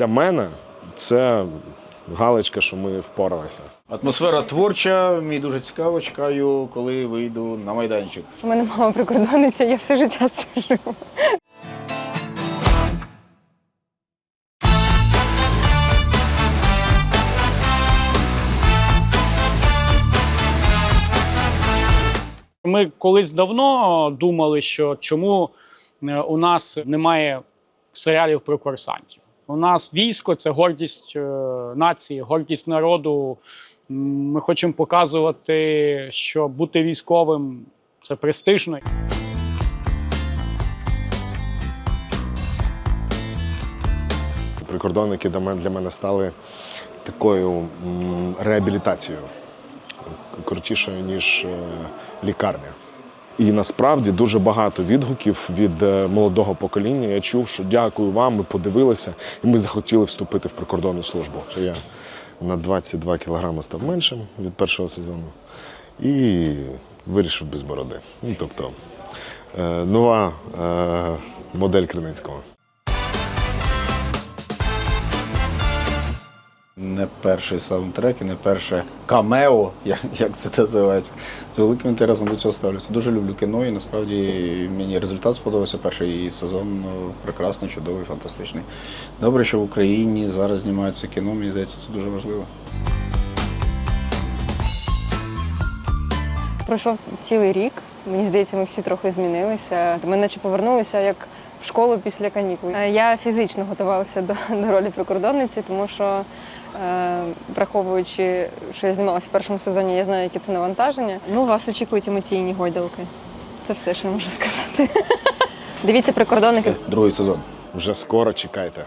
Для мене це галочка, що ми впоралися. Атмосфера творча, мені дуже цікаво. Чекаю, коли вийду на майданчик. У мене мама прикордонниця, я все життя служила. Ми колись давно думали, що чому е, у нас немає серіалів про курсантів. У нас військо це гордість е, нації, гордість народу. Ми хочемо показувати, що бути військовим це престижно. Прикордонники для мене, стали такою реабілітацією, крутішою, ніж е, лікарня. І насправді дуже багато відгуків від е, молодого покоління. Я чув, що дякую вам, ми подивилися, і ми захотіли вступити в прикордонну службу. Я на 22 кілограми став меншим від першого сезону і вирішив без бороди. Ну, тобто е, нова е, модель Криницького. Не перший саундтрек і не перше камео, як, це називається. З великим інтересом до цього ставлюся. Дуже люблю кіно і насправді мені результат сподобався. Перший сезон ну, прекрасний, чудовий, фантастичний. Добре, що в Україні зараз знімається кіно, мені здається, це дуже важливо. Пройшов цілий рік. Мені здається, ми всі трохи змінилися. Ми наче повернулися як в школу після канікул. Е, Я фізично готувалася до, до ролі прикордонниці, тому що, е, враховуючи, що я знімалася в першому сезоні, я знаю, яке це навантаження. Ну, вас очікують емоційні гойдалки. Це все, що я можу сказати. Дивіться прикордонники. Другий сезон. Вже скоро чекайте.